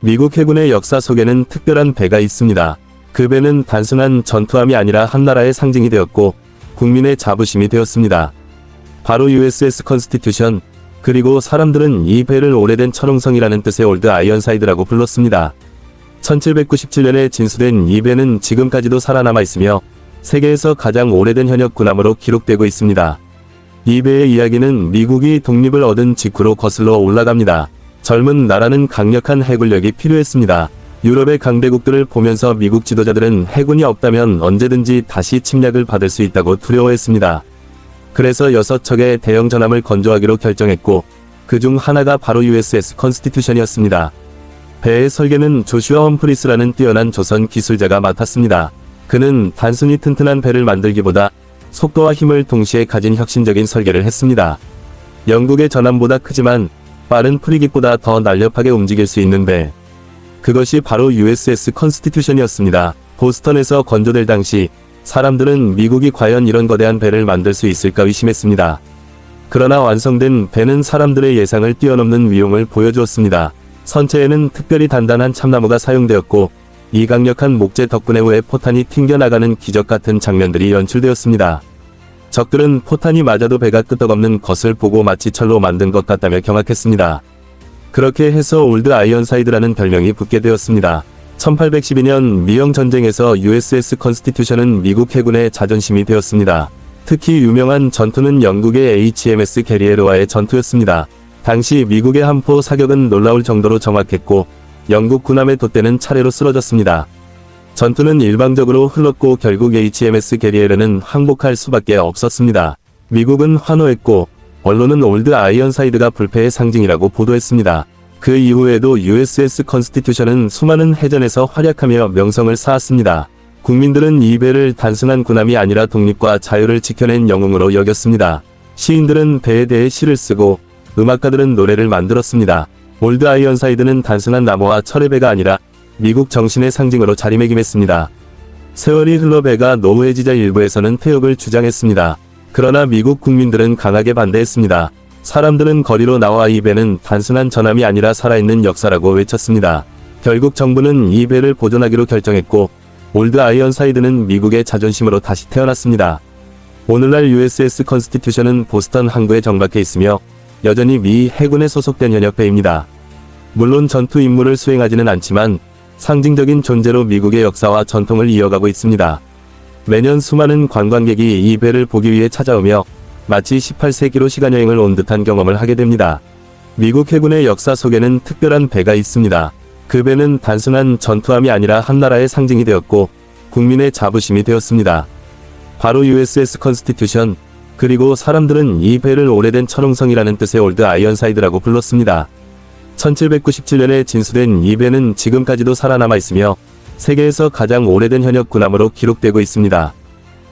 미국 해군의 역사 속에는 특별한 배가 있습니다. 그 배는 단순한 전투함이 아니라 한 나라의 상징이 되었고 국민의 자부심이 되었습니다. 바로 USS 컨스티튜션 그리고 사람들은 이 배를 오래된 천홍성이라는 뜻의 올드 아이언사이드라고 불렀습니다. 1797년에 진수된 이 배는 지금까지도 살아남아 있으며 세계에서 가장 오래된 현역 군함으로 기록되고 있습니다. 이 배의 이야기는 미국이 독립을 얻은 직후로 거슬러 올라갑니다. 젊은 나라는 강력한 해군력이 필요했습니다. 유럽의 강대국들을 보면서 미국 지도자들은 해군이 없다면 언제든지 다시 침략을 받을 수 있다고 두려워했습니다. 그래서 6척의 대형 전함을 건조하기로 결정했고 그 중 하나가 바로 USS 컨스티튜션이었습니다. 배의 설계는 조슈아 험프리스라는 뛰어난 조선 기술자가 맡았습니다. 그는 단순히 튼튼한 배를 만들기보다 속도와 힘을 동시에 가진 혁신적인 설계를 했습니다. 영국의 전함보다 크지만 빠른 프리깃보다 더 날렵하게 움직일 수 있는 배. 그것이 바로 USS 컨스티튜션이었습니다. 보스턴에서 건조될 당시 사람들은 미국이 과연 이런 거대한 배를 만들 수 있을까 의심했습니다. 그러나 완성된 배는 사람들의 예상을 뛰어넘는 위용을 보여주었습니다. 선체에는 특별히 단단한 참나무가 사용되었고 이 강력한 목재 덕분에 후에 포탄이 튕겨나가는 기적 같은 장면들이 연출되었습니다. 적들은 포탄이 맞아도 배가 끄떡없는 것을 보고 마치 철로 만든 것 같다며 경악했습니다. 그렇게 해서 올드 아이언사이드라는 별명이 붙게 되었습니다. 1812년 미영 전쟁에서 USS 컨스티튜션은 미국 해군의 자존심이 되었습니다. 특히 유명한 전투는 영국의 HMS 게리에르와의 전투였습니다. 당시 미국의 함포 사격은 놀라울 정도로 정확했고 영국 군함의 돛대는 차례로 쓰러졌습니다. 전투는 일방적으로 흘렀고 결국 HMS 게리에르는 항복할 수밖에 없었습니다. 미국은 환호했고 언론은 올드 아이언사이드가 불패의 상징이라고 보도했습니다. 그 이후에도 USS 컨스티튜션은 수많은 해전에서 활약하며 명성을 쌓았습니다. 국민들은 이 배를 단순한 군함이 아니라 독립과 자유를 지켜낸 영웅으로 여겼습니다. 시인들은 배에 대해 시를 쓰고 음악가들은 노래를 만들었습니다. 올드 아이언사이드는 단순한 나무와 철의 배가 아니라 미국 정신의 상징으로 자리매김했습니다. 세월이 흘러 배가 노후해지자 일부에서는 퇴역을 주장했습니다. 그러나 미국 국민들은 강하게 반대했습니다. 사람들은 거리로 나와 이 배는 단순한 전함이 아니라 살아있는 역사라고 외쳤습니다. 결국 정부는 이 배를 보존하기로 결정했고 올드 아이언사이드는 미국의 자존심으로 다시 태어났습니다. 오늘날 USS 컨스티튜션은 보스턴 항구에 정박해 있으며 여전히 미 해군에 소속된 현역배입니다. 물론 전투 임무를 수행하지는 않지만 상징적인 존재로 미국의 역사와 전통을 이어가고 있습니다. 매년 수많은 관광객이 이 배를 보기 위해 찾아오며 마치 18세기로 시간여행을 온 듯한 경험을 하게 됩니다. 미국 해군의 역사 속에는 특별한 배가 있습니다. 그 배는 단순한 전투함이 아니라 한 나라의 상징이 되었고 국민의 자부심이 되었습니다. 바로 USS 컨스티튜션 그리고 사람들은 이 배를 오래된 천홍성이라는 뜻의 올드 아이언사이드라고 불렀습니다. 1797년에 진수된 이 배는 지금까지도 살아남아 있으며 세계에서 가장 오래된 현역 군함으로 기록되고 있습니다.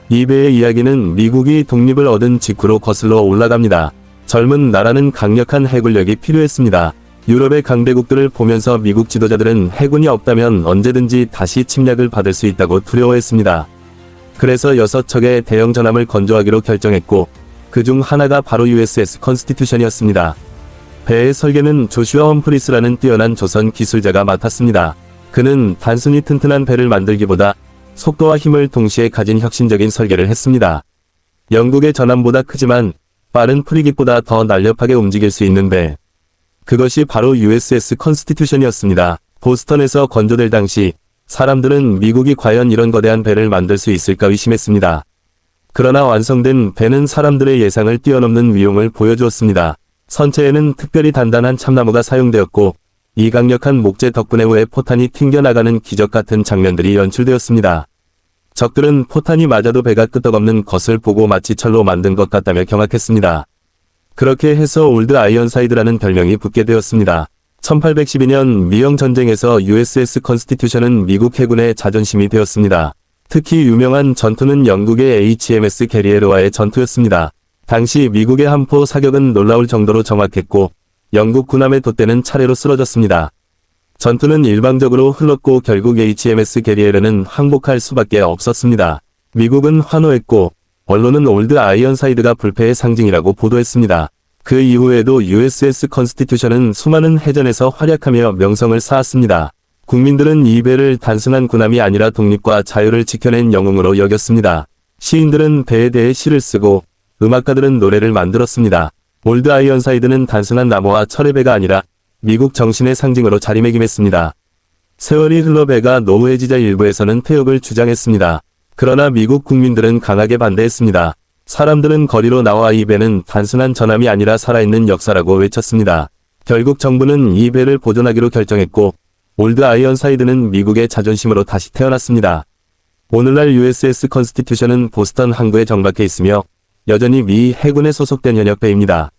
이 배의 이야기는 미국이 독립을 얻은 직후로 거슬러 올라갑니다. 젊은 나라는 강력한 해군력이 필요했습니다. 유럽의 강대국들을 보면서 미국 지도자들은 해군이 없다면 언제든지 다시 침략을 받을 수 있다고 두려워했습니다. 그래서 6척의 대형 전함을 건조하기로 결정했고 그 중 하나가 바로 USS 컨스티튜션이었습니다. 배의 설계는 조슈아 험프리스라는 뛰어난 조선 기술자가 맡았습니다. 그는 단순히 튼튼한 배를 만들기보다 속도와 힘을 동시에 가진 혁신적인 설계를 했습니다. 영국의 전함보다 크지만 빠른 프리깃보다 더 날렵하게 움직일 수 있는 배. 그것이 바로 USS 컨스티튜션이었습니다. 보스턴에서 건조될 당시 사람들은 미국이 과연 이런 거대한 배를 만들 수 있을까 의심했습니다. 그러나 완성된 배는 사람들의 예상을 뛰어넘는 위용을 보여주었습니다. 선체에는 특별히 단단한 참나무가 사용되었고 이 강력한 목재 덕분에 후에 포탄이 튕겨나가는 기적 같은 장면들이 연출되었습니다. 적들은 포탄이 맞아도 배가 끄떡없는 것을 보고 마치 철로 만든 것 같다며 경악했습니다. 그렇게 해서 올드 아이언사이드라는 별명이 붙게 되었습니다. 1812년 미영 전쟁에서 USS 컨스티튜션은 미국 해군의 자존심이 되었습니다. 특히 유명한 전투는 영국의 HMS 게리에르와의 전투였습니다. 당시 미국의 함포 사격은 놀라울 정도로 정확했고 영국 군함의 돛대는 차례로 쓰러졌습니다. 전투는 일방적으로 흘렀고 결국 HMS 게리에르는 항복할 수밖에 없었습니다. 미국은 환호했고 언론은 올드 아이언사이드가 불패의 상징이라고 보도했습니다. 그 이후에도 USS 컨스티튜션은 수많은 해전에서 활약하며 명성을 쌓았습니다. 국민들은 이 배를 단순한 군함이 아니라 독립과 자유를 지켜낸 영웅으로 여겼습니다. 시인들은 배에 대해 시를 쓰고 음악가들은 노래를 만들었습니다. 올드 아이언사이드는 단순한 나무와 철의 배가 아니라 미국 정신의 상징으로 자리매김했습니다. 세월이 흘러 배가 노후해지자 일부에서는 폐역을 주장했습니다. 그러나 미국 국민들은 강하게 반대했습니다. 사람들은 거리로 나와 이 배는 단순한 전함이 아니라 살아있는 역사라고 외쳤습니다. 결국 정부는 이 배를 보존하기로 결정했고 올드 아이언사이드는 미국의 자존심으로 다시 태어났습니다. 오늘날 USS 컨스티튜션은 보스턴 항구에 정박해 있으며 여전히 미 해군에 소속된 현역배입니다.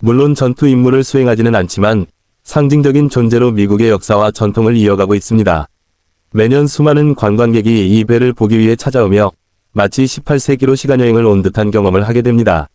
물론 전투 임무를 수행하지는 않지만 상징적인 존재로 미국의 역사와 전통을 이어가고 있습니다. 매년 수많은 관광객이 이 배를 보기 위해 찾아오며 마치 18세기로 시간여행을 온 듯한 경험을 하게 됩니다.